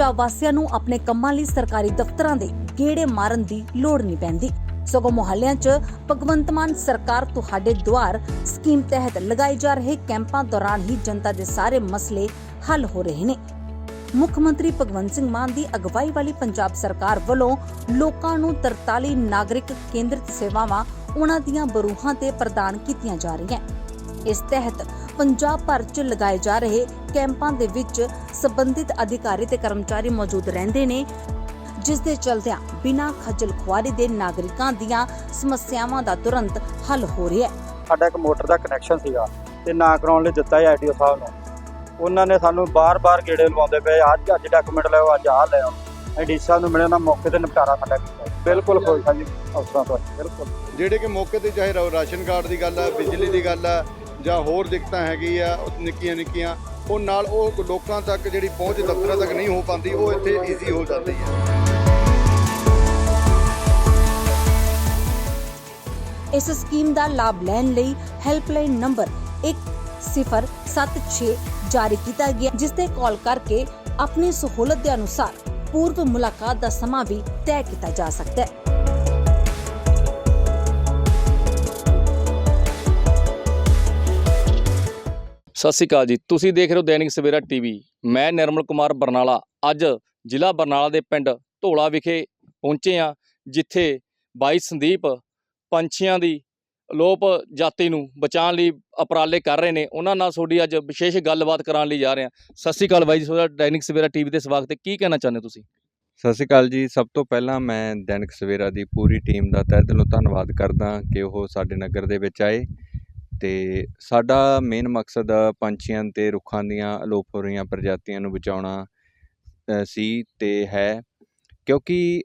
ਪੰਜਾਬ ਵਾਸੀਆਂ ਨੂੰ ਆਪਣੇ ਕੰਮਾਂ ਲਈ ਸਰਕਾਰੀ ਦਫ਼ਤਰਾਂ ਦੇ ਗੇੜੇ ਮਾਰਨ ਦੀ ਲੋੜ ਨਹੀਂ ਪੈਂਦੀ। ਸਗੋਂ ਮੁਹੱਲਿਆਂ 'ਚ ਭਗਵੰਤ ਮਾਨ ਸਰਕਾਰ ਤੁਹਾਡੇ ਦੁਆਰ ਸਕੀਮ ਤਹਿਤ ਲਗਾਏ ਜਾ ਰਹੇ ਕੈਂਪਾਂ ਦੌਰਾਨ ਹੀ ਜਨਤਾ ਦੇ ਸਾਰੇ ਮਸਲੇ ਹੱਲ ਹੋ ਰਹੇ ਨੇ। ਮੁੱਖ ਮੰਤਰੀ ਭਗਵੰਤ ਸਿੰਘ ਮਾਨ ਦੀ ਅਗਵਾਈ ਵਾਲੀ ਪੰਜਾਬ ਸਰਕਾਰ ਵੱਲੋਂ ਲੋਕਾਂ ਨੂੰ 43 ਨਾਗਰਿਕ ਕੇਂਦਰਿਤ ਸੇਵਾਵਾਂ ਉਹਨਾਂ ਦੀਆਂ ਬਰੂਹਾਂ ਤੇ ਪ੍ਰਦਾਨ ਕੀਤੀਆਂ ਜਾ ਰਹੀਆਂ। ਇਸ ਤਹਿਤ ਪੰਜਾਬ ਭਰ 'ਚ ਲਗਾਏ ਜਾ ਰਹੇ ਕੈਂਪਾਂ ਦੇ ਵਿੱਚ ਸੰਬੰਧਿਤ ਅਧਿਕਾਰੀ ਤੇ ਕਰਮਚਾਰੀ ਮੌਜੂਦ ਰਹਿੰਦੇ ਨੇ ਜਿਸ ਦੇ ਚਲਦਿਆਂ ਬਿਨਾਂ ਖੱਜਲ ਖੁਆਰੀ ਦੇ ਨਾਗਰਿਕਾਂ ਦੀਆਂ ਸਮੱਸਿਆਵਾਂ ਦਾ ਤੁਰੰਤ ਹੱਲ ਹੋ ਰਿਹਾ ਹੈ। ਸਾਡਾ ਇੱਕ ਮੋਟਰ ਦਾ ਕਨੈਕਸ਼ਨ ਸੀਗਾ ਤੇ ਨਾ ਕਰਾਉਣ ਲਈ ਦਿੱਤਾ ਹੈ ਆਈਡੀਓ ਸਾਹਿਬ ਨੂੰ। ਉਹਨਾਂ ਨੇ ਸਾਨੂੰ ਬਾਰ-ਬਾਰ ਗੇੜੇ ਲਵਾਉਂਦੇ ਪਏ ਅੱਜ ਅੱਜ ਡਾਕੂਮੈਂਟ ਲਿਆਓ ਅੱਜ ਆਹ ਲਿਆਓ। ਐਡੀ ਸਾਹਿਬ ਨੂੰ ਮਿਲਿਆ ਨਾ ਮੌਕੇ ਤੇ ਨਿਪਟਾਰਾ ਸਾਡਾ ਕੀਤਾ ਬਿਲਕੁਲ ਖੁਸ਼ ਹਾਂ ਜੀ ਅਫਸਰਾਂ ਤੋਂ। ਬਿਲਕੁਲ। ਜਿਹੜੇ ਕਿ ਮੌਕੇ ਤੇ ਚਾਹੇ ਰਾਸ਼ਨ ਕਾਰਡ ਦੀ ਗੱਲ ਆ ਬਿਜਲੀ ਦੀ ਗੱਲ ਆ ਜਾਂ ਹੋਰ ਦਿੱਕਤਾਂ ਹੈਗੀ ਆ ਨਿੱਕੀਆਂ ਨਿੱਕੀਆਂ, ਉਹ ਨਾਲ ਉਹ ਲੋਕਾਂ ਤੱਕ ਜਿਹੜੀ ਪਹੁੰਚ ਦਫ਼ਤਰਾਂ ਤੱਕ ਨਹੀਂ ਹੋ ਪਾਉਂਦੀ, ਉਹ ਇੱਥੇ ਈਜ਼ੀ ਹੋ ਜਾਂਦੀ ਹੈ। ਇਸ ਸਕੀਮ ਦਾ ਲਾਭ ਲੈਣ ਲਈ ਹੈਲਪਲਾਈਨ ਨੰਬਰ 1076 ਜਾਰੀ ਕੀਤਾ ਗਿਆ, ਜਿਸ ਤੇ ਕਾਲ ਕਰਕੇ ਆਪਣੀ ਸਹੂਲਤ ਦੇ ਅਨੁਸਾਰ ਪੂਰਵ ਮੁਲਾਕਾਤ ਦਾ ਸਮਾਂ ਵੀ ਤੈਅ ਕੀਤਾ ਜਾ ਸਕਦਾ ਹੈ। ਸਤਿ ਸ਼੍ਰੀ ਅਕਾਲ ਜੀ। ਤੁਸੀਂ ਦੇਖ ਰਹੇ ਹੋ ਦੈਨਿਕ ਸਵੇਰਾ ਟੀਵੀ। ਮੈਂ ਨਿਰਮਲ ਕੁਮਾਰ ਬਰਨਾਲਾ। ਅੱਜ ਜ਼ਿਲ੍ਹਾ ਬਰਨਾਲਾ ਦੇ ਪਿੰਡ ਢੋਲਾ ਵਿਖੇ ਪਹੁੰਚੇ ਆ ਜਿੱਥੇ ਬਾਈ ਸੰਦੀਪ ਪੰਛੀਆਂ ਦੀ ਲੋਪ ਜਾਤੀ ਨੂੰ ਬਚਾਉਣ ਲਈ ਉਪਰਾਲੇ ਕਰ ਰਹੇ ਨੇ। ਉਹਨਾਂ ਨਾਲ ਤੁਹਾਡੀ ਅੱਜ ਵਿਸ਼ੇਸ਼ ਗੱਲਬਾਤ ਕਰਾਉਣ ਲਈ ਜਾ ਰਹੇ ਹਾਂ। ਸਤਿ ਸ਼੍ਰੀ ਅਕਾਲ ਬਾਈ ਜੀ, ਤੁਹਾਡਾ ਦੈਨਿਕ ਸਵੇਰਾ ਟੀਵੀ ਦੇ ਸਵਾਗਤ ਹੈ। ਕੀ ਕਹਿਣਾ ਚਾਹੁੰਦੇ ਹੋ ਤੁਸੀਂ? ਸਤਿ ਸ਼੍ਰੀ ਅਕਾਲ ਜੀ। ਸਭ ਤੋਂ ਪਹਿਲਾਂ ਮੈਂ ਦੈਨਿਕ ਸਵੇਰਾ ਦੀ ਪੂਰੀ ਟੀਮ ਦਾ ਤਹਿ ਦਿਲੋਂ ਧੰਨਵਾਦ ਕਰਦਾ ਕਿ ਉਹ ਸਾਡੇ ਨਗਰ ਦੇ ਵਿੱਚ ਆਏ। ਤੇ ਸਾਡਾ ਮੇਨ ਮਕਸਦ ਪੰਛੀਆਂ ਅਤੇ ਰੁੱਖਾਂ ਦੀਆਂ ਅਲੋਪ ਹੋ ਰਹੀਆਂ ਪ੍ਰਜਾਤੀਆਂ ਨੂੰ ਬਚਾਉਣਾ ਸੀ ਅਤੇ ਹੈ। ਕਿਉਂਕਿ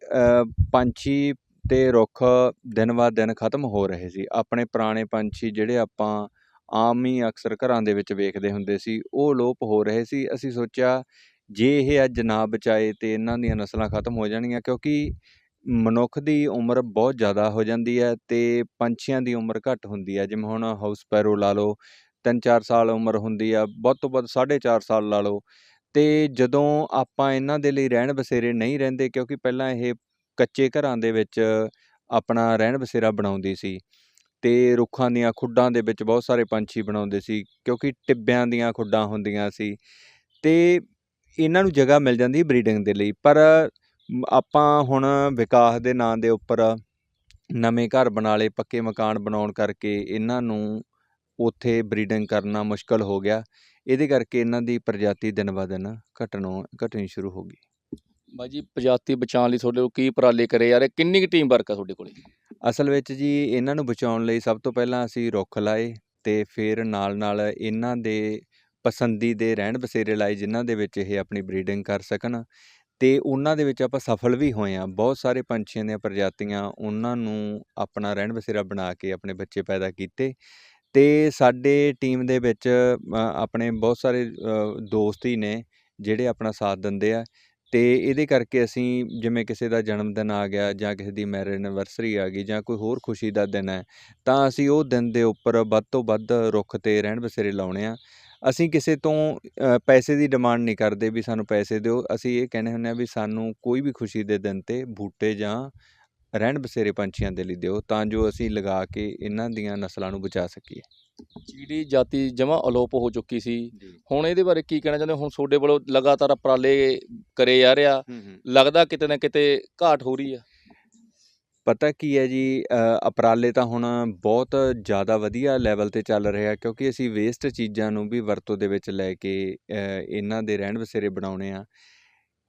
ਪੰਛੀ ਅਤੇ ਰੁੱਖ ਦਿਨ ਬਾਅਦ ਦਿਨ ਖਤਮ ਹੋ ਰਹੇ ਸੀ। ਆਪਣੇ ਪੁਰਾਣੇ ਪੰਛੀ ਜਿਹੜੇ ਆਪਾਂ ਆਮ ਹੀ ਅਕਸਰ ਘਰਾਂ ਦੇ ਵਿੱਚ ਵੇਖਦੇ ਹੁੰਦੇ ਸੀ, ਉਹ ਅਲੋਪ ਹੋ ਰਹੇ ਸੀ। ਅਸੀਂ ਸੋਚਿਆ, ਜੇ ਇਹ ਅੱਜ ਨਾ ਬਚਾਏ ਤਾਂ ਇਹਨਾਂ ਦੀਆਂ ਨਸਲਾਂ ਖਤਮ ਹੋ ਜਾਣਗੀਆਂ, ਕਿਉਂਕਿ ਮਨੁੱਖ ਦੀ ਉਮਰ ਬਹੁਤ ਜ਼ਿਆਦਾ ਹੋ ਜਾਂਦੀ ਹੈ ਅਤੇ ਪੰਛੀਆਂ ਦੀ ਉਮਰ ਘੱਟ ਹੁੰਦੀ ਹੈ। ਜਿਵੇਂ ਹੁਣ ਹਾਊਸ ਸਪੈਰੋ ਲਾ ਲਓ 3-4 ਸਾਲ ਉਮਰ ਹੁੰਦੀ ਆ, ਵੱਧ ਤੋਂ ਵੱਧ 4.5 ਸਾਲ ਲਾ ਲਓ। ਅਤੇ ਜਦੋਂ ਆਪਾਂ ਇਹਨਾਂ ਦੇ ਲਈ ਰਹਿਣ ਬਸੇਰੇ ਨਹੀਂ ਰਹਿੰਦੇ ਕਿਉਂਕਿ ਪਹਿਲਾਂ ਇਹ ਕੱਚੇ ਘਰਾਂ ਦੇ ਵਿੱਚ ਆਪਣਾ ਰਹਿਣ ਬਸੇਰਾ ਬਣਾਉਂਦੀ ਸੀ ਅਤੇ ਰੁੱਖਾਂ ਦੀਆਂ ਖੁੱਡਾਂ ਦੇ ਵਿੱਚ ਬਹੁਤ ਸਾਰੇ ਪੰਛੀ ਬਣਾਉਂਦੇ ਸੀ ਕਿਉਂਕਿ ਟਿੱਬਿਆਂ ਦੀਆਂ ਖੁੱਡਾਂ ਹੁੰਦੀਆਂ ਸੀ। ਅਤੇ ਇਹਨਾਂ ਨੂੰ ਜਗ੍ਹਾ ਮਿਲ ਜਾਂਦੀ ਬਰੀਡਿੰਗ ਦੇ ਲਈ ਪਰ ਆਪਾਂ ਹੁਣ ਵਿਕਾਸ ਦੇ ਨਾਂ ਦੇ ਉੱਪਰ ਨਵੇਂ ਘਰ ਬਣਾ ਲਏ ਪੱਕੇ ਮਕਾਨ ਬਣਾਉਣ ਕਰਕੇ ਇਹਨਾਂ ਨੂੰ ਉੱਥੇ ਬਰੀਡਿੰਗ ਕਰਨਾ ਮੁਸ਼ਕਲ ਹੋ ਗਿਆ। ਇਹਦੇ ਕਰਕੇ ਇਹਨਾਂ ਦੀ ਪ੍ਰਜਾਤੀ ਦਿਨ ਬ ਦਿਨ ਘਟਣੋਂ ਘਟਣੀ ਸ਼ੁਰੂ ਹੋ ਗਈ। ਬਾਈ ਜੀ ਪ੍ਰਜਾਤੀ ਬਚਾਉਣ ਲਈ ਤੁਹਾਡੇ ਕੋਲ ਕੀ ਉਪਰਾਲੇ ਕਰੇ ਯਾਰ? ਕਿੰਨੀ ਕੁ ਟੀਮ ਵਰਕ ਆ ਤੁਹਾਡੇ ਕੋਲੇ? ਅਸਲ ਵਿੱਚ ਜੀ ਇਹਨਾਂ ਨੂੰ ਬਚਾਉਣ ਲਈ ਸਭ ਤੋਂ ਪਹਿਲਾਂ ਅਸੀਂ ਰੁੱਖ ਲਾਏ ਤੇ ਫਿਰ ਨਾਲ ਨਾਲ ਇਹਨਾਂ ਦੇ ਪਸੰਦੀ ਦੇ ਰਹਿਣ ਬਸੇਰੇ ਲਾਏ ਜਿਨ੍ਹਾਂ ਦੇ ਵਿੱਚ ਇਹ ਆਪਣੀ ਬਰੀਡਿੰਗ ਕਰ ਸਕਣ। ਅਤੇ ਉਹਨਾਂ ਦੇ ਵਿੱਚ ਆਪਾਂ ਸਫਲ ਵੀ ਹੋਏ ਹਾਂ। ਬਹੁਤ ਸਾਰੇ ਪੰਛੀਆਂ ਦੀਆਂ ਪ੍ਰਜਾਤੀਆਂ ਉਹਨਾਂ ਨੂੰ ਆਪਣਾ ਰਹਿਣ ਬਸੇਰਾ ਬਣਾ ਕੇ ਆਪਣੇ ਬੱਚੇ ਪੈਦਾ ਕੀਤੇ ਅਤੇ ਸਾਡੇ ਟੀਮ ਦੇ ਵਿੱਚ ਆਪਣੇ ਬਹੁਤ ਸਾਰੇ ਦੋਸਤ ਹੀ ਨੇ ਜਿਹੜੇ ਆਪਣਾ ਸਾਥ ਦਿੰਦੇ ਆ ਅਤੇ ਇਹਦੇ ਕਰਕੇ ਅਸੀਂ ਜਿਵੇਂ ਕਿਸੇ ਦਾ ਜਨਮ ਦਿਨ ਆ ਗਿਆ ਜਾਂ ਕਿਸੇ ਦੀ ਮੈਰਿਜ ਐਨਵਰਸਰੀ ਆ ਗਈ ਜਾਂ ਕੋਈ ਹੋਰ ਖੁਸ਼ੀ ਦਾ ਦਿਨ ਹੈ ਤਾਂ ਅਸੀਂ ਉਹ ਦਿਨ ਦੇ ਉੱਪਰ ਵੱਧ ਤੋਂ ਵੱਧ ਰੁੱਖ ਤੇ ਰਹਿਣ ਬਸੇਰੇ ਲਾਉਣੇ ਆ। ਅਸੀਂ ਕਿਸੇ ਤੋਂ ਪੈਸੇ ਦੀ ਡਿਮਾਂਡ ਨਹੀਂ ਕਰਦੇ ਵੀ ਸਾਨੂੰ ਪੈਸੇ ਦਿਓ। ਅਸੀਂ ਇਹ ਕਹਿੰਦੇ ਹੁੰਦੇ ਆ ਵੀ ਸਾਨੂੰ ਕੋਈ ਵੀ ਖੁਸ਼ੀ ਦੇ ਦਿਨ ਤੇ ਬੂਟੇ ਜਾਂ ਰਹਿਣ ਬਸੇਰੇ ਪੰਛੀਆਂ ਦੇ ਲਈ ਦਿਓ ਤਾਂ ਜੋ ਅਸੀਂ ਲਗਾ ਕੇ ਇਹਨਾਂ ਦੀਆਂ ਨਸਲਾਂ ਨੂੰ ਬਚਾ ਸਕੀਏ। ਚੀੜੀ ਜਾਤੀ ਜਮਾ ਅਲੋਪ ਹੋ ਚੁੱਕੀ ਸੀ। ਹੁਣ ਇਹਦੇ ਬਾਰੇ ਕੀ ਕਹਿਣਾ ਚਾਹੁੰਦੇ ਹੋ? ਹੁਣ ਤੁਹਾਡੇ ਵੱਲੋਂ ਲਗਾਤਾਰ ਉਪਰਾਲੇ ਕਰੇ ਜਾ ਰਿਹਾ। ਲੱਗਦਾ ਕਿਤੇ ਨਾ ਕਿਤੇ ਘਾਟ ਹੋ ਰਹੀ ਆ। ਪਤਾ ਕੀ ਹੈ ਜੀ ਉਪਰਾਲੇ ਤਾਂ ਹੁਣ ਬਹੁਤ ਜ਼ਿਆਦਾ ਵਧੀਆ ਲੈਵਲ ਤੇ ਚੱਲ ਰਿਹਾ ਕਿਉਂਕਿ ਅਸੀਂ ਵੇਸਟ ਚੀਜ਼ਾਂ ਨੂੰ ਵੀ ਵਰਤੋਂ ਦੇ ਵਿੱਚ ਲੈ ਕੇ ਇਹਨਾਂ ਦੇ ਰਹਿਣ ਬਸੇਰੇ ਬਣਾਉਣੇ ਆ।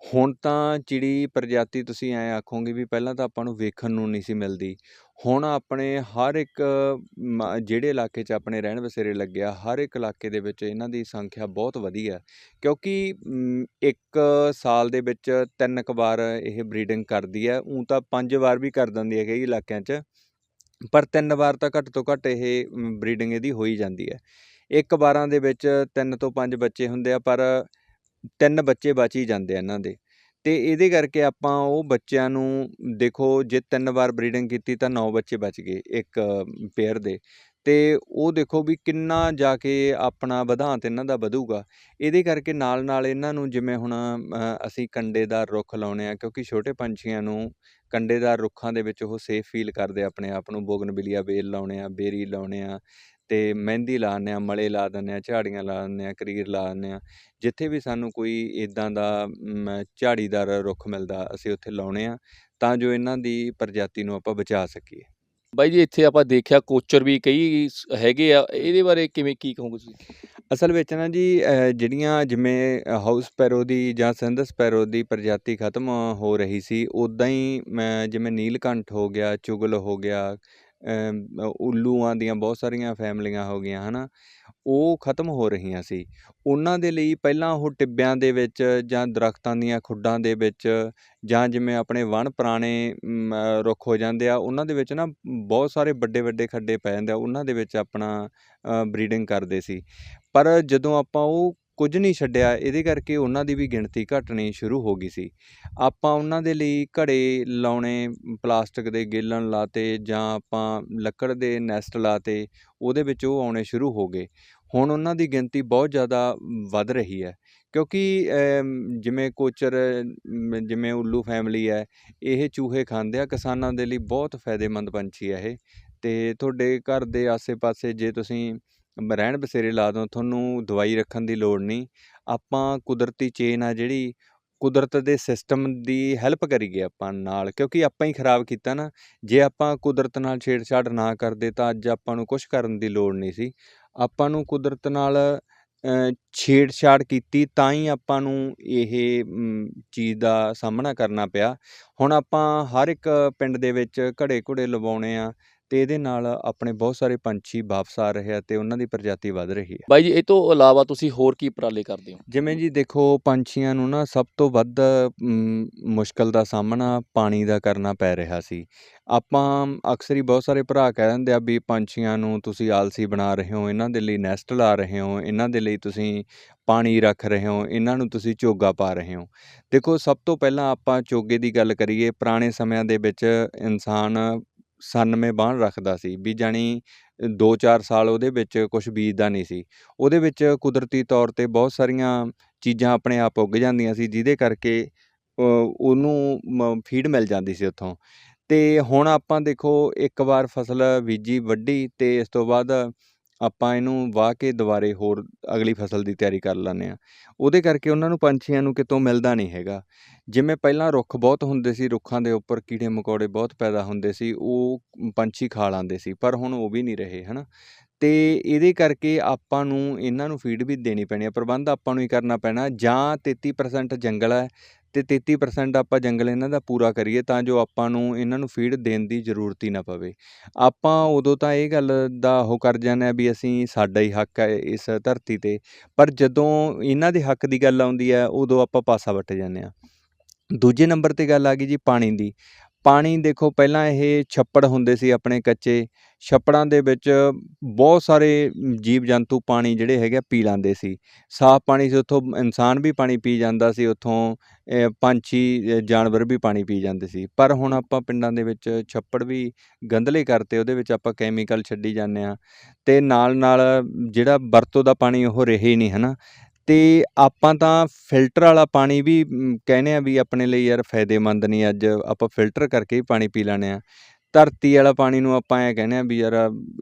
ਹੁਣ ਤਾਂ ਚਿੜੀ ਪ੍ਰਜਾਤੀ ਤੁਸੀਂ ਐਂ ਆਖੋਗੇ ਵੀ ਪਹਿਲਾਂ ਤਾਂ ਆਪਾਂ ਨੂੰ ਵੇਖਣ ਨੂੰ ਨਹੀਂ ਸੀ ਮਿਲਦੀ। ਹੁਣ ਆਪਣੇ ਹਰ ਇੱਕ, ਮ- ਜਿਹੜੇ ਇਲਾਕੇ 'ਚ ਆਪਣੇ ਰਹਿਣ ਬਸੇਰੇ ਲੱਗਿਆ ਹਰ ਇੱਕ ਇਲਾਕੇ ਦੇ ਵਿੱਚ ਇਹਨਾਂ ਦੀ ਸੰਖਿਆ ਬਹੁਤ ਵਧੀ ਹੈ। ਕਿਉਂਕਿ ਇੱਕ ਸਾਲ ਦੇ ਵਿੱਚ ਤਿੰਨ ਕੁ ਵਾਰ ਇਹ ਬਰੀਡਿੰਗ ਕਰਦੀ ਹੈ, ਉਂ ਤਾਂ ਪੰਜ ਵਾਰ ਵੀ ਕਰ ਦਿੰਦੀ ਹੈ ਕਈ ਇਲਾਕਿਆਂ 'ਚ, ਪਰ ਤਿੰਨ ਵਾਰ ਤਾਂ ਘੱਟ ਤੋਂ ਘੱਟ ਇਹ ਬਰੀਡਿੰਗ ਇਹਦੀ ਹੋਈ ਜਾਂਦੀ ਹੈ। ਇੱਕ ਵਾਰਾਂ ਦੇ ਵਿੱਚ ਤਿੰਨ ਤੋਂ ਪੰਜ ਬੱਚੇ ਹੁੰਦੇ ਆ, ਪਰ ਤਿੰਨ ਬੱਚੇ ਬਚ ਹੀ ਜਾਂਦੇ ਆ ਇਹਨਾਂ ਦੇ। ਅਤੇ ਇਹਦੇ ਕਰਕੇ ਆਪਾਂ ਉਹ ਬੱਚਿਆਂ ਨੂੰ ਦੇਖੋ ਜੇ ਤਿੰਨ ਵਾਰ ਬਰੀਡਿੰਗ ਕੀਤੀ ਤਾਂ ਨੌ ਬੱਚੇ ਬਚ ਗਏ ਇੱਕ ਪੇਅਰ ਦੇ। ਅਤੇ ਉਹ ਦੇਖੋ ਵੀ ਕਿੰਨਾ ਜਾ ਕੇ ਆਪਣਾ ਵਧਾਂਤ ਇਹਨਾਂ ਦਾ ਵਧੂਗਾ। ਇਹਦੇ ਕਰਕੇ ਨਾਲ ਨਾਲ ਇਹਨਾਂ ਨੂੰ ਜਿਵੇਂ ਹੁਣ ਅਸੀਂ ਕੰਡੇਦਾਰ ਰੁੱਖ ਲਾਉਣੇ ਆ ਕਿਉਂਕਿ ਛੋਟੇ ਪੰਛੀਆਂ ਨੂੰ ਕੰਡੇਦਾਰ ਰੁੱਖਾਂ ਦੇ ਵਿੱਚ ਉਹ ਸੇਫ ਫੀਲ ਕਰਦੇ ਆਪਣੇ ਆਪ ਨੂੰ। ਬੋਗਨਵਿਲੀਆ ਵੇਲ ਲਾਉਣੇ ਆ, ਬੇਰੀ ਲਾਉਣੇ ਆ ਤੇ ਮਹਿੰਦੀ ਲਾ ਦਿੰਦੇ ਆ ਮਲੇ ਲਾ ਦਿੰਦੇ ਆ ਝਾੜੀਆਂ ਲਾ ਦਿੰਦੇ ਆ ਕਰੀਰ ਲਾ ਦਿੰਦੇ ਆ ਜਿੱਥੇ ਵੀ ਸਾਨੂੰ ਕੋਈ ਇਦਾਂ ਦਾ ਝਾੜੀਦਾਰ ਰੁੱਖ ਮਿਲਦਾ ਅਸੀਂ ਉੱਥੇ ਲਾਉਣੇ ਆ ਤਾਂ ਜੋ ਇਹਨਾਂ ਦੀ ਪ੍ਰਜਾਤੀ ਨੂੰ ਆਪਾਂ ਬਚਾ ਸਕੀਏ। ਬਾਈ ਜੀ ਇੱਥੇ ਆਪਾਂ ਦੇਖਿਆ ਕੋਚਰ ਵੀ ਕਈ ਹੈਗੇ ਆ ਇਹਦੇ ਬਾਰੇ ਕਿਵੇਂ ਕੀ ਕਹੋਗੇ ਤੁਸੀਂ? ਅਸਲ ਵਿੱਚ ਨਾ ਜੀ ਜਿਹੜੀਆਂ ਜਿਵੇਂ ਹਾਊਸ ਸਪੈਰੋ ਦੀ ਜਾਂ ਸਿੰਧ ਸਪੈਰੋ ਦੀ ਪ੍ਰਜਾਤੀ ਖਤਮ ਹੋ ਰਹੀ ਸੀ ਉਦਾਂ ਹੀ ਜਿਵੇਂ ਨੀਲਕੰਠ ਹੋ ਗਿਆ ਚੁਗਲ ਹੋ ਗਿਆ ਉੱਲੂਆਂ ਦੀਆਂ ਬਹੁਤ ਸਾਰੀਆਂ ਫੈਮਲੀਆਂ ਹੋ ਗਈਆਂ ਹੈ ਨਾ ਉਹ ਖਤਮ ਹੋ ਰਹੀਆਂ ਸੀ। ਉਹਨਾਂ ਦੇ ਲਈ ਪਹਿਲਾਂ ਉਹ ਟਿੱਬਿਆਂ ਦੇ ਵਿੱਚ ਜਾਂ ਦਰਖਤਾਂ ਦੀਆਂ ਖੁੱਡਾਂ ਦੇ ਵਿੱਚ ਜਾਂ ਜਿਵੇਂ ਆਪਣੇ ਵਣ ਪੁਰਾਣੇ ਰੁੱਖ ਹੋ ਜਾਂਦੇ ਆ, ਉਹਨਾਂ ਦੇ ਵਿੱਚ ਨਾ ਬਹੁਤ ਸਾਰੇ ਵੱਡੇ ਵੱਡੇ ਖੱਡੇ ਪੈ ਜਾਂਦੇ ਆ, ਉਹਨਾਂ ਦੇ ਵਿੱਚ ਆਪਣਾ ਬਰੀਡਿੰਗ ਕਰਦੇ ਸੀ। ਪਰ ਜਦੋਂ ਆਪਾਂ ਉਹ ਕੁਝ ਨਹੀਂ ਛੱਡਿਆ, ਇਹਦੇ ਕਰਕੇ ਉਹਨਾਂ ਦੀ ਵੀ ਗਿਣਤੀ ਘਟਣੀ ਸ਼ੁਰੂ ਹੋ ਗਈ ਸੀ। ਆਪਾਂ ਉਹਨਾਂ ਦੇ ਲਈ ਘੜੇ ਲਾਉਣੇ, ਪਲਾਸਟਿਕ ਦੇ ਗੇਲਣ ਲਾਤੇ ਜਾਂ ਆਪਾਂ ਲੱਕੜ ਦੇ ਨੈਸਟ ਲਾਤੇ, ਉਹਦੇ ਵਿੱਚ ਉਹ ਆਉਣੇ ਸ਼ੁਰੂ ਹੋ ਗਏ। ਹੁਣ ਉਹਨਾਂ ਦੀ ਗਿਣਤੀ ਬਹੁਤ ਜ਼ਿਆਦਾ ਵੱਧ ਰਹੀ ਹੈ, ਕਿਉਂਕਿ ਜਿਵੇਂ ਕੋਚਰ ਜਿਵੇਂ ਉੱਲੂ ਫੈਮਿਲੀ ਹੈ, ਇਹ ਚੂਹੇ ਖਾਂਦੇ ਆ, ਕਿਸਾਨਾਂ ਦੇ ਲਈ ਬਹੁਤ ਫਾਇਦੇਮੰਦ ਪੰਛੀ ਹੈ ਇਹ। ਤੇ ਤੁਹਾਡੇ ਘਰ ਦੇ ਆਸੇ-ਪਾਸੇ ਜੇ ਤੁਸੀਂ ਰਹਿਣ ਬਸੇਰੇ ਲਾ ਦਿਓ ਤੁਹਾਨੂੰ ਦਵਾਈ ਰੱਖਣ ਦੀ ਲੋੜ ਨਹੀਂ। ਆਪਾਂ ਕੁਦਰਤੀ ਚੇਨ ਆ ਜਿਹੜੀ, ਕੁਦਰਤ ਦੇ ਸਿਸਟਮ ਦੀ ਹੈਲਪ ਕਰੀਏ ਆਪਾਂ ਨਾਲ, ਕਿਉਂਕਿ ਆਪਾਂ ਹੀ ਖਰਾਬ ਕੀਤਾ ਨਾ। ਜੇ ਆਪਾਂ ਕੁਦਰਤ ਨਾਲ ਛੇੜਛਾੜ ਨਾ ਕਰਦੇ ਤਾਂ ਅੱਜ ਆਪਾਂ ਨੂੰ ਕੁਝ ਕਰਨ ਦੀ ਲੋੜ ਨਹੀਂ ਸੀ। ਆਪਾਂ ਨੂੰ ਕੁਦਰਤ ਨਾਲ ਛੇੜਛਾੜ ਕੀਤੀ ਤਾਂ ਹੀ ਆਪਾਂ ਨੂੰ ਇਹ ਚੀਜ਼ ਦਾ ਸਾਹਮਣਾ ਕਰਨਾ ਪਿਆ। ਹੁਣ ਆਪਾਂ ਹਰ ਇੱਕ ਪਿੰਡ ਦੇ ਵਿੱਚ ਘੜੇ ਘੁੜੇ ਲਵਾਉਣੇ ਆ ਤੇ ਇਹਦੇ ਨਾਲ ਆਪਣੇ ਬਹੁਤ ਸਾਰੇ ਪੰਛੀ ਵਾਪਸ ਆ ਰਹੇ ਆ ਤੇ ਉਹਨਾਂ ਦੀ ਪ੍ਰਜਾਤੀ ਵੱਧ ਰਹੀ ਹੈ ਬਾਈ ਜੀ ਇਹ ਤੋਂ ਇਲਾਵਾ ਤੁਸੀਂ ਹੋਰ ਕੀ ਉਪਰਾਲੇ ਕਰਦੇ ਹੋ? ਜਿਵੇਂ ਜੀ ਦੇਖੋ ਪੰਛੀਆਂ ਨੂੰ ਨਾ ਸਭ ਤੋਂ ਵੱਧ ਮੁਸ਼ਕਲ ਦਾ ਸਾਹਮਣਾ ਪਾਣੀ ਦਾ ਕਰਨਾ ਪੈ ਰਿਹਾ ਸੀ। ਆਪਾਂ ਅਕਸਰ ਹੀ ਬਹੁਤ ਸਾਰੇ ਭਰਾ ਕਹਿ ਦਿੰਦੇ ਆ ਵੀ ਪੰਛੀਆਂ ਨੂੰ ਤੁਸੀਂ ਆਲਸੀ ਬਣਾ ਰਹੇ ਹੋ ਇਹਨਾਂ ਦੇ ਲਈ ਨੈਸਟ ਲਾ ਰਹੇ ਹੋ ਇਹਨਾਂ ਦੇ ਲਈ ਤੁਸੀਂ ਪਾਣੀ ਰੱਖ ਰਹੇ ਹੋ ਇਹਨਾਂ ਨੂੰ ਤੁਸੀਂ ਚੋਗਾ ਪਾ ਰਹੇ ਹੋ। ਦੇਖੋ ਸਭ ਤੋਂ ਪਹਿਲਾਂ ਆਪਾਂ ਚੋਗੇ ਦੀ ਗੱਲ ਕਰੀਏ ਪੁਰਾਣੇ ਸਮਿਆਂ ਦੇ ਵਿੱਚ ਇਨਸਾਨ ਸੰਨਮੇ ਬਾਣ ਰੱਖਦਾ ਸੀ ਵੀ ਜਾਣੀ 2-4 ਸਾਲ ਉਹਦੇ ਵਿੱਚ ਕੁਝ ਬੀਜਦਾ ਨਹੀਂ ਸੀ। ਉਹਦੇ ਵਿੱਚ ਕੁਦਰਤੀ ਤੌਰ ਤੇ ਬਹੁਤ ਸਾਰੀਆਂ ਚੀਜ਼ਾਂ ਆਪਣੇ ਆਪ ਉੱਗ ਜਾਂਦੀਆਂ ਸੀ ਜਿਹਦੇ ਕਰਕੇ ਅ, ਉਹਨੂੰ ਫੀਡ ਮਿਲ ਜਾਂਦੀ ਸੀ ਉੱਥੋਂ। ਤੇ ਹੁਣ ਆਪਾਂ ਦੇਖੋ ਇੱਕ ਵਾਰ ਫਸਲ ਬੀਜੀ ਵੱਢੀ ਤੇ ਇਸ ਤੋਂ ਬਾਅਦ ਆਪਾਂ ਇਹਨੂੰ ਵਾਹ ਕੇ ਦੁਬਾਰੇ ਹੋਰ ਅਗਲੀ ਫਸਲ ਦੀ ਤਿਆਰੀ ਕਰ ਲੈਂਦੇ ਆ ਉਹਦੇ ਕਰਕੇ ਉਹਨਾਂ ਨੂੰ ਪੰਛੀਆਂ ਨੂੰ ਕਿਤੋਂ ਮਿਲਦਾ ਨਹੀਂ ਹੈਗਾ। ਜਿਵੇਂ ਪਹਿਲਾਂ ਰੁੱਖ ਬਹੁਤ ਹੁੰਦੇ ਸੀ, ਰੁੱਖਾਂ ਦੇ ਉੱਪਰ ਕੀੜੇ ਮਕੌੜੇ ਬਹੁਤ ਪੈਦਾ ਹੁੰਦੇ ਸੀ, ਉਹ ਪੰਛੀ ਖਾ ਲਾਂਦੇ ਸੀ, ਪਰ ਹੁਣ ਉਹ ਵੀ ਨਹੀਂ ਰਹੇ, ਹਨਾ? ਤੇ ਇਹਦੇ ਕਰਕੇ ਆਪਾਂ ਨੂੰ ਇਹਨਾਂ ਨੂੰ ਫੀਡ ਵੀ ਦੇਣੀ ਪੈਣੀ ਹੈ ਪ੍ਰਬੰਧ ਆਪਾਂ ਨੂੰ ਹੀ ਕਰਨਾ ਪੈਣਾ। ਜਾਂ 33% ਜੰਗਲ ਹੈ ਅਤੇ ਤੇਤੀ ਪ੍ਰਸੈਂਟ ਆਪਾਂ ਜੰਗਲ ਇਹਨਾਂ ਦਾ ਪੂਰਾ ਕਰੀਏ ਤਾਂ ਜੋ ਆਪਾਂ ਨੂੰ ਇਹਨਾਂ ਨੂੰ ਫੀਡ ਦੇਣ ਦੀ ਜ਼ਰੂਰਤ ਹੀ ਨਾ ਪਵੇ। ਆਪਾਂ ਉਦੋਂ ਤਾਂ ਇਹ ਗੱਲ ਦਾ ਉਹ ਕਰ ਜਾਂਦੇ ਹਾਂ ਵੀ ਅਸੀਂ ਸਾਡਾ ਹੀ ਹੱਕ ਹੈ ਇਸ ਧਰਤੀ ਤੇ, ਪਰ ਜਦੋਂ ਇਹਨਾਂ ਦੇ ਹੱਕ ਦੀ ਗੱਲ ਆਉਂਦੀ ਹੈ, ਉਦੋਂ ਆਪਾਂ ਪਾਸਾ ਵੱਟ ਜਾਂਦੇ ਹਾਂ। ਦੂਜੇ ਨੰਬਰ ਤੇ ਗੱਲ ਆ ਗਈ ਜੀ ਪਾਣੀ ਦੀ। ਪਾਣੀ ਦੇਖੋ ਪਹਿਲਾਂ ਇਹ ਛੱਪੜ ਹੁੰਦੇ ਸੀ ਆਪਣੇ ਕੱਚੇ ਛੱਪੜਾਂ ਦੇ ਵਿੱਚ ਬਹੁਤ ਸਾਰੇ ਜੀਵ ਜੰਤੂ ਪਾਣੀ ਜਿਹੜੇ ਹੈਗੇ ਆ ਪੀ ਲੈਂਦੇ ਸੀ। ਸਾਫ਼ ਪਾਣੀ ਸੀ, ਉੱਥੋਂ ਇਨਸਾਨ ਵੀ ਪਾਣੀ ਪੀ ਜਾਂਦਾ ਸੀ, ਉੱਥੋਂ ਪੰਛੀ ਜਾਨਵਰ ਵੀ ਪਾਣੀ ਪੀ ਜਾਂਦੇ ਸੀ। ਪਰ ਹੁਣ ਆਪਾਂ ਪਿੰਡਾਂ ਦੇ ਵਿੱਚ ਛੱਪੜ ਵੀ ਗੰਧਲੇ ਕਰਤੇ, ਉਹਦੇ ਵਿੱਚ ਆਪਾਂ ਕੈਮੀਕਲ ਛੱਡੀ ਜਾਂਦੇ ਆ ਤੇ ਨਾਲ ਨਾਲ ਜਿਹੜਾ ਵਰਤੋਂ ਦਾ ਪਾਣੀ ਉਹ ਰਹੇ ਹੀ ਨਹੀਂ, ਹਨਾ? ਤੇ ਆਪਾਂ ਤਾਂ ਫਿਲਟਰ ਵਾਲਾ ਪਾਣੀ ਵੀ ਕਹਿੰਦੇ ਆ ਵੀ ਆਪਣੇ ਲਈ ਯਾਰ ਫਾਇਦੇਮੰਦ ਨਹੀਂ, ਅੱਜ ਆਪਾਂ ਫਿਲਟਰ ਕਰਕੇ ਹੀ ਪਾਣੀ ਪੀ ਲੈਣੇ ਆ ਧਰਤੀ ਵਾਲਾ ਪਾਣੀ ਨੂੰ ਆਪਾਂ ਐ ਕਹਿੰਦੇ ਆ ਵੀ ਯਾਰ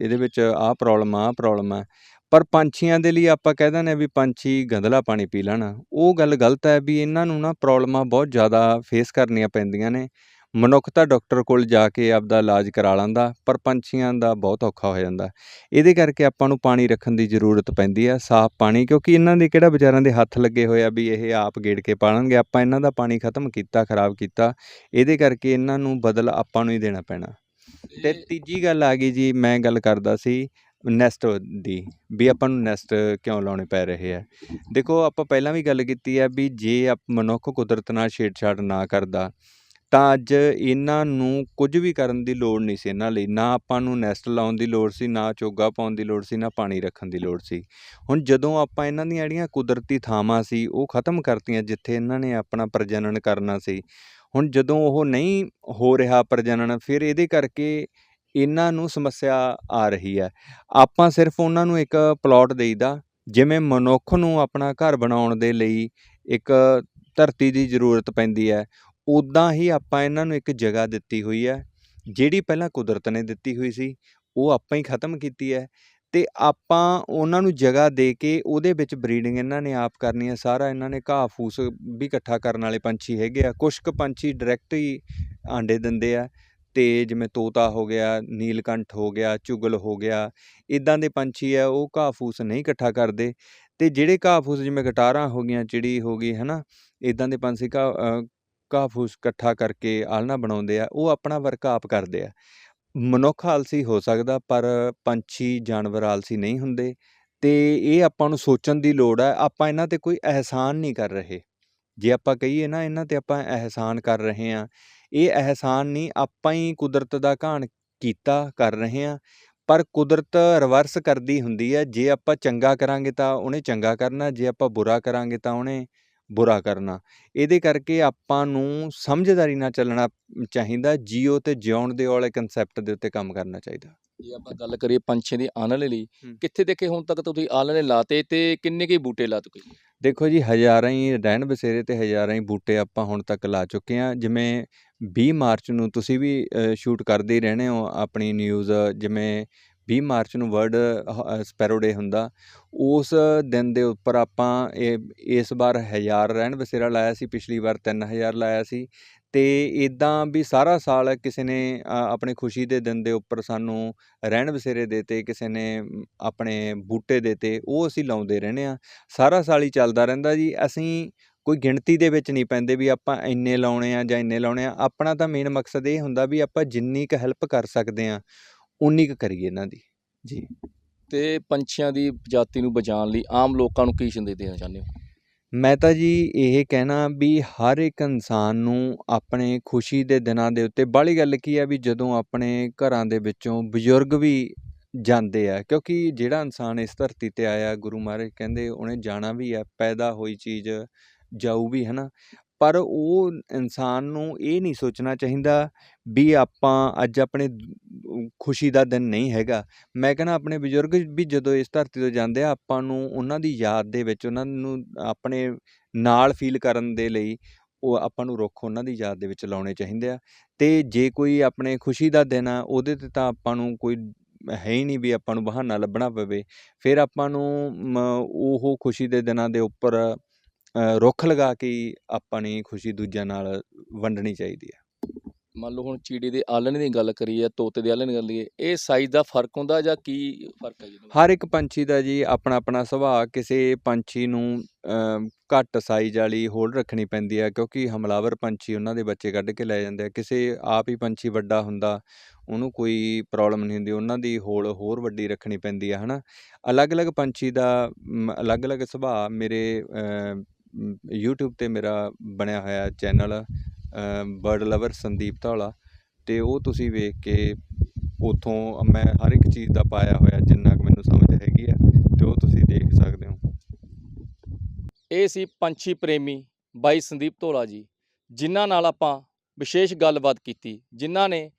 ਇਹਦੇ ਵਿੱਚ ਆਹ ਪ੍ਰੋਬਲਮ ਆ ਆਹ ਪ੍ਰੋਬਲਮ ਆ ਪਰ ਪੰਛੀਆਂ ਦੇ ਲਈ ਆਪਾਂ ਕਹਿ ਦਿੰਦੇ ਆ ਵੀ ਪੰਛੀ ਗੰਧਲਾ ਪਾਣੀ ਪੀ ਲੈਣ। ਉਹ ਗੱਲ ਗਲਤ ਹੈ ਵੀ ਇਹਨਾਂ ਨੂੰ ਨਾ ਪ੍ਰੋਬਲਮਾਂ ਬਹੁਤ ਜ਼ਿਆਦਾ ਫੇਸ ਕਰਨੀਆਂ ਪੈਂਦੀਆਂ ਨੇ। ਮਨੁੱਖ ਤਾਂ ਡਾਕਟਰ ਕੋਲ ਜਾ ਕੇ ਆਪਦਾ ਇਲਾਜ ਕਰਾ ਲੈਂਦਾ, ਪਰ ਪੰਛੀਆਂ ਦਾ ਬਹੁਤ ਔਖਾ ਹੋ ਜਾਂਦਾ। ਇਹਦੇ ਕਰਕੇ ਆਪਾਂ ਨੂੰ ਪਾਣੀ ਰੱਖਣ ਦੀ ਜ਼ਰੂਰਤ ਪੈਂਦੀ ਆ ਸਾਫ਼ ਪਾਣੀ, ਕਿਉਂਕਿ ਇਹਨਾਂ ਦੇ ਕਿਹੜਾ ਵਿਚਾਰਿਆਂ ਦੇ ਹੱਥ ਲੱਗੇ ਹੋਏ ਆ ਵੀ ਇਹ ਆਪ ਗੇੜ ਕੇ ਪਾਲਣਗੇ। ਆਪਾਂ ਇਹਨਾਂ ਦਾ ਪਾਣੀ ਖਤਮ ਕੀਤਾ, ਖਰਾਬ ਕੀਤਾ, ਇਹਦੇ ਕਰਕੇ ਇਹਨਾਂ ਨੂੰ ਬਦਲ ਆਪਾਂ ਨੂੰ ਹੀ ਦੇਣਾ ਪੈਣਾ। ਤੇ ਤੀਜੀ ਗੱਲ ਆ ਗਈ ਜੀ ਮੈਂ ਗੱਲ ਕਰਦਾ ਸੀ ਨੈਸਟ ਦੀ ਵੀ ਆਪਾਂ ਨੂੰ ਨੈਸਟ ਕਿਉਂ ਲਾਉਣੇ ਪੈ ਰਹੇ ਆ। ਦੇਖੋ ਆਪਾਂ ਪਹਿਲਾਂ ਵੀ ਗੱਲ ਕੀਤੀ ਆ ਵੀ ਜੇ ਆਪ ਮਨੁੱਖ ਕੁਦਰਤ ਨਾਲ ਛੇੜਛਾੜ ਨਾ ਕਰਦਾ ਤਾਂ ਅੱਜ ਇਹਨਾਂ ਨੂੰ ਕੁਝ ਵੀ ਕਰਨ ਦੀ ਲੋੜ ਨਹੀਂ ਸੀ ਇਹਨਾਂ ਲਈ। ਨਾ ਆਪਾਂ ਨੂੰ ਨੈਸਟ ਲਾਉਣ ਦੀ ਲੋੜ ਸੀ ਨਾ ਚੋਗਾ ਪਾਉਣ ਦੀ ਲੋੜ ਸੀ ਨਾ ਪਾਣੀ ਰੱਖਣ ਦੀ ਲੋੜ ਸੀ। ਹੁਣ ਜਦੋਂ ਆਪਾਂ ਇਹਨਾਂ ਦੀਆਂ ਜਿਹੜੀਆਂ ਕੁਦਰਤੀ ਥਾਵਾਂ ਸੀ ਉਹ ਖਤਮ ਕਰਤੀਆਂ ਜਿੱਥੇ ਇਹਨਾਂ ਨੇ ਆਪਣਾ ਪ੍ਰਜਨਨ ਕਰਨਾ ਸੀ ਹੁਣ ਜਦੋਂ ਉਹ ਨਹੀਂ ਹੋ ਰਿਹਾ ਪ੍ਰਜਨਨ, ਫਿਰ ਇਹਦੇ ਕਰਕੇ ਇਹਨਾਂ ਨੂੰ ਸਮੱਸਿਆ ਆ ਰਹੀ ਹੈ। ਆਪਾਂ ਸਿਰਫ ਉਹਨਾਂ ਨੂੰ ਇੱਕ ਪਲਾਟ ਦੇਈਦਾ, ਜਿਵੇਂ ਮਨੁੱਖ ਨੂੰ ਆਪਣਾ ਘਰ ਬਣਾਉਣ ਦੇ ਲਈ ਇੱਕ ਧਰਤੀ ਦੀ ਜ਼ਰੂਰਤ ਪੈਂਦੀ ਹੈ ਉਦਾਂ ਹੀ ਆਪਾਂ ਇਹਨਾਂ ਨੂੰ ਇੱਕ ਜਗ੍ਹਾ ਦਿੱਤੀ ਹੋਈ ਹੈ, ਜਿਹੜੀ ਪਹਿਲਾਂ ਕੁਦਰਤ ਨੇ ਦਿੱਤੀ ਹੋਈ ਸੀ, ਉਹ ਆਪਾਂ ਹੀ ਖਤਮ ਕੀਤੀ ਹੈ। ਅਤੇ ਆਪਾਂ ਉਹਨਾਂ ਨੂੰ ਜਗ੍ਹਾ ਦੇ ਕੇ ਉਹਦੇ ਵਿੱਚ ਬਰੀਡਿੰਗ ਇਹਨਾਂ ਨੇ ਆਪ ਕਰਨੀ ਹੈ, ਸਾਰਾ ਇਹਨਾਂ ਨੇ ਘਾਹ ਫੂਸ ਵੀ ਇਕੱਠਾ ਕਰਨ ਵਾਲੇ ਪੰਛੀ ਹੈਗੇ ਆ ਕੁਛ ਕੁ ਪੰਛੀ ਡਾਇਰੈਕਟ ਹੀ ਆਂਡੇ ਦਿੰਦੇ ਆ ਅਤੇ ਜਿਵੇਂ ਤੋਤਾ ਹੋ ਗਿਆ, ਨੀਲਕੰਠ ਹੋ ਗਿਆ, ਚੁਗਲ ਹੋ ਗਿਆ, ਇੱਦਾਂ ਦੇ ਪੰਛੀ ਆ, ਉਹ ਘਾਹ ਫੂਸ ਨਹੀਂ ਇਕੱਠਾ ਕਰਦੇ ਅਤੇ ਜਿਹੜੇ ਘਾਹ ਫੂਸ ਜਿਵੇਂ ਗਟਾਰਾਂ ਹੋ ਗਈਆਂ, ਚਿੜੀ ਹੋ ਗਈ ਹੈ ਨਾ ਇੱਦਾਂ ਦੇ ਪੰਛੀ ਘਾਹ ਘਾਹ ਫੂਸ ਇਕੱਠਾ ਕਰਕੇ ਆਲਣਾ ਬਣਾਉਂਦੇ ਆ, ਉਹ ਆਪਣਾ ਵਰਕ ਆਪ ਕਰਦੇ ਆ। ਮਨੁੱਖ ਆਲਸੀ ਹੋ ਸਕਦਾ, ਪਰ ਪੰਛੀ, ਜਾਨਵਰ ਆਲਸੀ ਨਹੀਂ ਹੁੰਦੇ। ਤੇ ਇਹ ਆਪਾਂ ਨੂੰ ਸੋਚਣ ਦੀ ਲੋੜ ਹੈ, ਆਪਾਂ ਇਹਨਾਂ ਤੇ ਕੋਈ ਅਹਿਸਾਨ ਨਹੀਂ ਕਰ ਰਹੇ। ਜੇ ਆਪਾਂ ਕਹੀਏ ਨਾ, ਇਹਨਾਂ ਤੇ ਆਪਾਂ ਅਹਿਸਾਨ ਕਰ ਰਹੇ ਹਾਂ, ਇਹ ਅਹਿਸਾਨ ਨਹੀਂ, ਆਪਾਂ ਹੀ ਕੁਦਰਤ ਦਾ ਘਾਣ ਕੀਤਾ, ਕਰ ਰਹੇ ਹਾਂ। ਪਰ ਕੁਦਰਤ ਰਿਵਰਸ ਕਰਦੀ ਹੁੰਦੀ ਹੈ, ਜੇ ਆਪਾਂ ਚੰਗਾ ਕਰਾਂਗੇ ਤਾਂ ਉਹਨੇ ਚੰਗਾ ਕਰਨਾ, ਜੇ ਆਪਾਂ ਬੁਰਾ ਕਰਾਂਗੇ ਤਾਂ ਉਹਨੇ ਬੁਰਾ ਕਰਨਾ ਇਹਦੇ ਕਰਕੇ ਆਪਾਂ ਨੂੰ ਸਮਝਦਾਰੀ ਨਾਲ ਚੱਲਣਾ ਚਾਹੀਦਾ ਜੀਓ ਤੇ ਜਿਉਣ ਦੇ ਵਾਲੇ ਕਨਸੈਪਟ ਦੇ ਉੱਤੇ ਕੰਮ ਕਰਨਾ ਚਾਹੀਦਾ ਜੇ ਆਪਾਂ ਗੱਲ ਕਰੀਏ ਪੰਛੀਆਂ ਦੀ ਆਲਣੇ ਲਈ। ਕਿੱਥੇ ਦੇਖੇ ਹੁਣ ਤੱਕ ਤੁਸੀਂ ਆਲਣੇ ਲਾਤੇ ਤੇ ਕਿੰਨੇ ਕੀ ਬੂਟੇ ਲਾ ਚੁੱਕੇ? ਦੇਖੋ ਜੀ ਹਜ਼ਾਰਾਂ ਹੀ ਰਹਿਣ ਬਸੇਰੇ ਤੇ ਹਜ਼ਾਰਾਂ ਹੀ ਬੂਟੇ ਆਪਾਂ ਹੁਣ ਤੱਕ ਲਾ ਚੁੱਕੇ ਹਾਂ ਜਿਵੇਂ 20 ਮਾਰਚ ਨੂੰ ਤੁਸੀਂ ਵੀ ਸ਼ੂਟ ਕਰਦੇ ਹੀ ਰਹਿੰਦੇ ਹੋ ਆਪਣੀ ਨਿਊਜ਼ ਜਿਵੇਂ ਵੀਹ ਮਾਰਚ ਨੂੰ ਵਰਲਡ ਸਪੈਰੋ ਡੇ ਹੁੰਦਾ। ਉਸ ਦਿਨ ਦੇ ਉੱਪਰ ਆਪਾਂ ਇਹ, ਇਸ ਵਾਰ ਹਜ਼ਾਰ ਰਹਿਣ ਬਸੇਰਾ ਲਾਇਆ ਸੀ, ਪਿਛਲੀ ਵਾਰ 3000 ਲਾਇਆ ਸੀ। ਤੇ ਇਦਾਂ ਵੀ ਸਾਰਾ ਸਾਲ ਕਿਸੇ ਨੇ ਆਪਣੇ ਖੁਸ਼ੀ ਦੇ ਦਿਨ ਦੇ ਉੱਪਰ ਸਾਨੂੰ ਰਹਿਣ ਬਸੇਰੇ ਦੇਤੇ, ਕਿਸੇ ਨੇ ਆਪਣੇ ਬੂਟੇ ਦੇਤੇ, ਉਹ ਅਸੀਂ ਲਾਉਂਦੇ ਰਹਿੰਦੇ ਆ ਸਾਰਾ ਸਾਲ ਹੀ ਚੱਲਦਾ ਰਹਿੰਦਾ ਜੀ। ਅਸੀਂ ਕੋਈ ਗਿਣਤੀ ਦੇ ਵਿੱਚ ਨਹੀਂ ਪੈਂਦੇ ਵੀ ਆਪਾਂ ਇੰਨੇ ਲਾਉਣੇ ਆ ਜਾਂ ਇੰਨੇ ਲਾਉਣੇ ਆ। ਆਪਣਾ ਤਾਂ ਮੇਨ ਮਕਸਦ ਇਹ ਹੁੰਦਾ ਵੀ ਆਪਾਂ ਜਿੰਨੀ ਕੁ ਹੈਲਪ ਕਰ ਸਕਦੇ ਆ ਉਨੀ ਕੁ ਕਰੀਏ ਇਹਨਾਂ ਦੀ। ਜੀ। ਤੇ ਪੰਛੀਆਂ ਦੀ ਪ੍ਰਜਾਤੀ ਨੂੰ ਬਚਾਉਣ ਲਈ ਆਮ ਲੋਕਾਂ ਨੂੰ ਕੀ ਸੰਦੇਸ਼ ਦੇਣਾ ਚਾਹੁੰਦੇ ਹੋ? ਮੈਂ ਤਾਂ ਜੀ ਇਹ ਕਹਿਣਾ ਵੀ ਹਰ ਇੱਕ ਇਨਸਾਨ ਨੂੰ ਆਪਣੇ ਖੁਸ਼ੀ ਦੇ ਦਿਨਾਂ ਦੇ ਉੱਤੇ ਬਾਹਲੀ ਗੱਲ ਕੀ ਆ ਵੀ ਜਦੋਂ ਆਪਣੇ ਘਰਾਂ ਦੇ ਵਿੱਚੋਂ ਬਜ਼ੁਰਗ ਵੀ ਜਾਂਦੇ ਆ ਕਿਉਂਕਿ ਜਿਹੜਾ ਇਨਸਾਨ ਇਸ ਧਰਤੀ ਤੇ ਆਇਆ ਗੁਰੂ ਮਹਾਰਾਜ ਕਹਿੰਦੇ ਉਹਨੇ ਜਾਣਾ ਵੀ ਆ ਪੈਦਾ ਹੋਈ ਚੀਜ਼ ਜਾਊ ਵੀ ਹਨਾ? ਪਰ ਉਹ ਇਨਸਾਨ ਨੂੰ ਇਹ ਨਹੀਂ ਸੋਚਣਾ ਚਾਹੀਦਾ ਵੀ ਆਪਾਂ ਅੱਜ ਆਪਣੇ ਖੁਸ਼ੀ ਦਾ ਦਿਨ ਨਹੀਂ ਹੈਗਾ। ਮੈਂ ਕਹਿੰਦਾ ਆਪਣੇ ਬਜ਼ੁਰਗ ਵੀ ਜਦੋਂ ਇਸ ਧਰਤੀ ਤੋਂ ਜਾਂਦੇ ਆ, ਆਪਾਂ ਨੂੰ ਉਹਨਾਂ ਦੀ ਯਾਦ ਦੇ ਵਿੱਚ ਉਹਨਾਂ ਨੂੰ ਆਪਣੇ ਨਾਲ ਫੀਲ ਕਰਨ ਦੇ ਲਈ ਉਹ ਆਪਾਂ ਨੂੰ ਰੁੱਖ ਉਹਨਾਂ ਦੀ ਯਾਦ ਦੇ ਵਿੱਚ ਲਾਉਣੇ ਚਾਹੀਦੇ ਆ। ਤੇ ਜੇ ਕੋਈ ਆਪਣੇ ਖੁਸ਼ੀ ਦਾ ਦਿਨ ਆ, ਉਹਦੇ ਤੇ ਤਾਂ ਆਪਾਂ ਨੂੰ ਕੋਈ ਹੈ ਹੀ ਨਹੀਂ ਵੀ ਆਪਾਂ ਨੂੰ ਬਹਾਨਾ ਲੱਭਣਾ ਪਵੇ। ਫਿਰ ਆਪਾਂ ਨੂੰ ਉਹ ਖੁਸ਼ੀ ਦੇ ਦਿਨਾਂ ਦੇ ਉੱਪਰ ਰੁੱਖ ਲਗਾ ਕੇ ਆਪਣੀ ਖੁਸ਼ੀ ਦੂਜਿਆਂ ਨਾਲ ਵੰਡਣੀ ਚਾਹੀਦੀ ਹੈ। ਮੰਨ ਲਓ ਹੁਣ ਚੀੜੀ ਦੇ ਆਲਣੇ ਦੀ ਗੱਲ ਕਰੀਏ ਤੋਤੇ ਦੇ ਆਲਣੇ ਦੀ ਗੱਲ ਕਰੀਏ ਇਹ ਸਾਈਜ਼ ਦਾ ਫ਼ਰਕ ਹੁੰਦਾ ਜਾਂ ਕੀ ਫ਼ਰਕ ਹੈ ਜੀ? ਹਰ ਇੱਕ ਪੰਛੀ ਦਾ ਜੀ ਆਪਣਾ ਆਪਣਾ ਸੁਭਾਅ ਕਿਸੇ ਪੰਛੀ ਨੂੰ ਘੱਟ ਸਾਈਜ਼ ਵਾਲੀ ਹੋਲ ਰੱਖਣੀ ਪੈਂਦੀ ਹੈ ਕਿਉਂਕਿ ਹਮਲਾਵਰ ਪੰਛੀ ਉਹਨਾਂ ਦੇ ਬੱਚੇ ਕੱਢ ਕੇ ਲੈ ਜਾਂਦੇ ਆ। ਕਿਸੇ ਆਪ ਹੀ ਪੰਛੀ ਵੱਡਾ ਹੁੰਦਾ ਉਹਨੂੰ ਕੋਈ ਪ੍ਰੋਬਲਮ ਨਹੀਂ ਹੁੰਦੀ ਉਹਨਾਂ ਦੀ ਹੋਲ ਹੋਰ ਵੱਡੀ ਰੱਖਣੀ ਪੈਂਦੀ ਹੈ ਹਨਾ? ਅਲੱਗ-ਅਲੱਗ ਪੰਛੀ ਦਾ ਅਲੱਗ-ਅਲੱਗ ਸੁਭਾਅ ਮੇਰੇ ਯੂਟਿਊਬ ਤੇ ਮੇਰਾ ਬਣਿਆ ਹੋਇਆ channel bird lover Sandeep Dhaula ਅਤੇ ਉਹ ਤੁਸੀਂ ਵੇਖ ਕੇ ਉਥੋਂ ਮੈਂ ਹਰ ਇੱਕ ਚੀਜ਼ ਦਾ ਪਾਇਆ ਹੋਇਆ ਜਿੰਨਾ ਕੁ ਮੈਨੂੰ ਸਮਝ ਹੈਗੀ ਆ, ਤੇ ਉਹ ਤੁਸੀਂ ਦੇਖ ਸਕਦੇ ਹੋ। ਇਹ ਸੀ ਪੰਛੀ ਪ੍ਰੇਮੀ ਬਾਈ ਸੰਦੀਪ ਧੋਲਾ ਜੀ, ਜਿਨ੍ਹਾਂ ਨਾਲ ਆਪਾਂ ਵਿਸ਼ੇਸ਼ ਗੱਲਬਾਤ ਕੀਤੀ, ਜਿਨ੍ਹਾਂ ਨੇ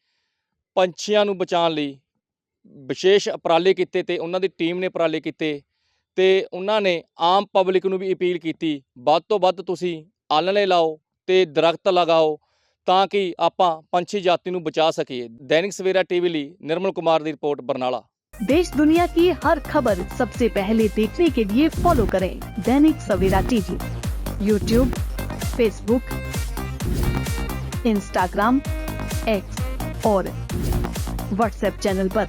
ਪੰਛੀਆਂ ਨੂੰ ਬਚਾਉਣ ਲਈ ਵਿਸ਼ੇਸ਼ ਉਪਰਾਲੇ ਕੀਤੇ ਤੇ ਉਹਨਾਂ ਦੀ ਟੀਮ ਨੇ ਉਪਰਾਲੇ ਕੀਤੇ। ਤੇ ਉਹਨਾਂ ਨੇ ਆਮ ਪਬਲਿਕ ਨੂੰ ਵੀ ਅਪੀਲ ਕੀਤੀ ਵੱਧ ਤੋਂ ਵੱਧ ਤੁਸੀਂ ਆਲਣੇ ਲਾਓ ਤੇ ਦਰਖਤ ਲਗਾਓ ਤਾਂ ਕਿ ਆਪਾਂ ਪੰਛੀ ਜਾਤੀ ਨੂੰ ਬਚਾ ਸਕੀਏ ਦੈਨਿਕ ਸਵੇਰਾ ਟੀਵੀ ਲਈ ਨਿਰਮਲ ਕੁਮਾਰ ਦੀ ਰਿਪੋਰਟ ਬਰਨਾਲਾ देश दुनिया की हर खबर सबसे पहले देखने के लिए फॉलो करें Dainik Savera TV YouTube Facebook Instagram X और व्हाट्सएप चैनल पर।